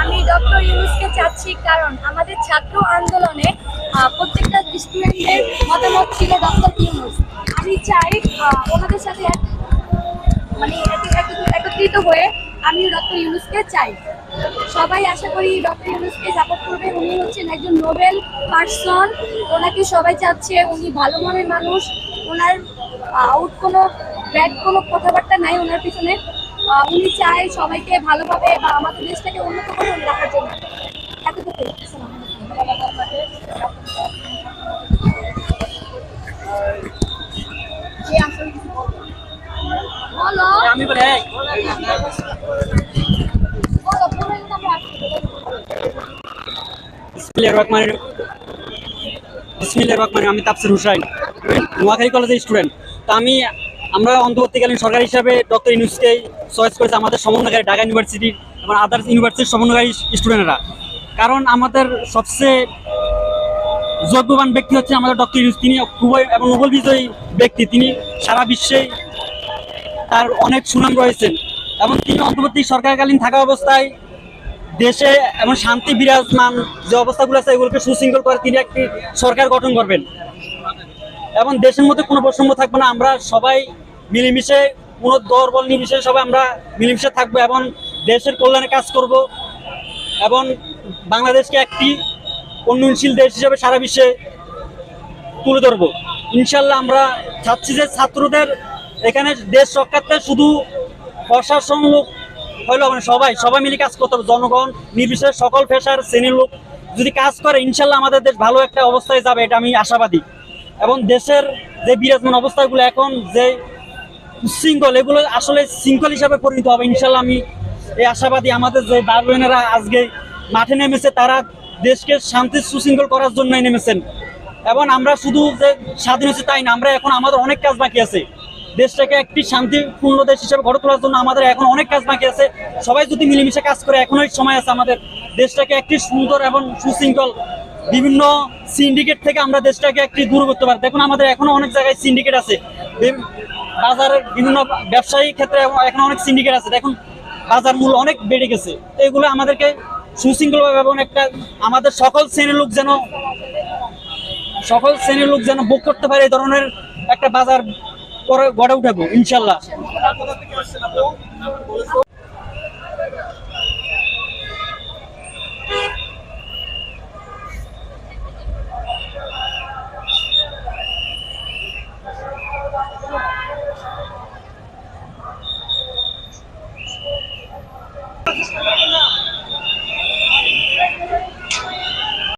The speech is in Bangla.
আমি ডক্টর ইউনুসকে চাচ্ছি কারণ আমাদের ছাত্র আন্দোলনে প্রত্যেকটা স্টুডেন্টের মতামত ছিল ডক্টর ইউনুস। আমি চাই ওনাদের সাথে মানে এক- এক- একত্রিত হয়ে আমি ডক্টর ইউনুসকে চাই। সবাই আশা করি ডক্টর ইউনুসকে সাপোর্ট করবে। উনি হচ্ছেন একজন নোবেল পার্সন। ওনাকে সবাই চাচ্ছে। উনি ভালো মনের মানুষ। ওনার আউট কোনো ব্যাড কোনো কথাবার্তা নাই ওনার পিছনে। উনি চায় সবাইকে ভালোভাবে বা আমাদের দেশটাকে উন্নত করে রাখার জন্য। এতটুকু আমি বলে। বিসমিল্লাহির রহমানির আমি তাফসির হুসাইন। নোয়াখালী কলেজের স্টুডেন্ট। তা আমি আমরা অন্তর্বর্তীকালীন সরকার হিসাবে ডক্টর ইউনুসকে চয়েস করেছে আমাদের সমন্বয়কারী ঢাকা ইউনিভার্সিটি এবং আদার্স ইউনিভার্সিটির সমন্বয়কারী স্টুডেন্টরা কারণ আমাদের সবচেয়ে যোগ্যবান ব্যক্তি হচ্ছে আমাদের ডক্টর ইউনুস। তিনি খুবই এবং নোবেল বিজয়ী ব্যক্তি। তিনি সারা বিশ্বে তার অনেক সুনাম রয়েছেন এবং তিনি অন্তর্বর্তী সরকারকালীন থাকা অবস্থায় দেশে এমন শান্তি বিরাজমান যে অবস্থাগুলো আছে, এগুলোকে সুশৃঙ্খল করে তিনি একটি সরকার গঠন করবেন। এবং দেশের মধ্যে কোনো বৈষম্য থাকবে না। আমরা সবাই মিলেমিশে কোনো দরবল নির্বিশেষে সবাই আমরা মিলেমিশে থাকব এবং দেশের কল্যাণে কাজ করব এবং বাংলাদেশকে একটি উন্নয়নশীল দেশ হিসেবে সারা বিশ্বে তুলে ধরবো। ইনশাল্লাহ আমরা চাচ্ছি যে ছাত্রদের এখানে দেশ রক্ষার্থে শুধু প্রশাসন লোক হইল মানে সবাই সবাই মিলে কাজ করতে হবে। জনগণ, নির্বিশেষে সকল পেশার শ্রেণির লোক যদি কাজ করে, ইনশাল্লাহ আমাদের দেশ ভালো একটা অবস্থায় যাবে, এটা আমি আশাবাদী। এবং দেশের যে বিরাজমান অবস্থাগুলো এখন, যে শৃঙ্খল, এগুলো আসলে শৃঙ্খল হিসাবে পরিণত হবে ইনশাল্লাহ আমি এই আশাবাদী আমাদের যে ভাই বোনেরা আজকে মাঠে নেমেছে, তারা দেশকে শান্তি সুশৃঙ্খল করার জন্যই নেমেছেন। এবং আমরা শুধু যে স্বাধীন হচ্ছে তাই না, আমরা এখন আমাদের অনেক কাজ বাকি আছে। দেশটাকে একটি শান্তিপূর্ণ দেশ হিসেবে গড়ে তোলার জন্য আমাদের এখন অনেক কাজ বাকি আছে। সবাই যদি মিলেমিশে কাজ করে, এখনোই সময় আছে আমাদের। দেশটাকে একটি সুন্দর এবং সুশৃঙ্খল বিভিন্ন সিন্ডিকেট থেকে আমরা দেশটাকে একটি দূর করতে পারি। দেখুন, আমাদের এখনও অনেক জায়গায় সিন্ডিকেট আছে। বাজারের বিভিন্ন ব্যবসায়ী ক্ষেত্রে এখন অনেক সিন্ডিকেট আছে এখন বাজার মূল্য অনেক বেড়ে গেছে এগুলো আমাদেরকে সুশৃঙ্খলভাবে এবং একটা আমাদের সকল শ্রেণির লোক যেন সকল শ্রেণির লোক যেন বুক করতে পারে এই ধরনের একটা বাজার গড়ে উঠাবো ইনশাল্লাহ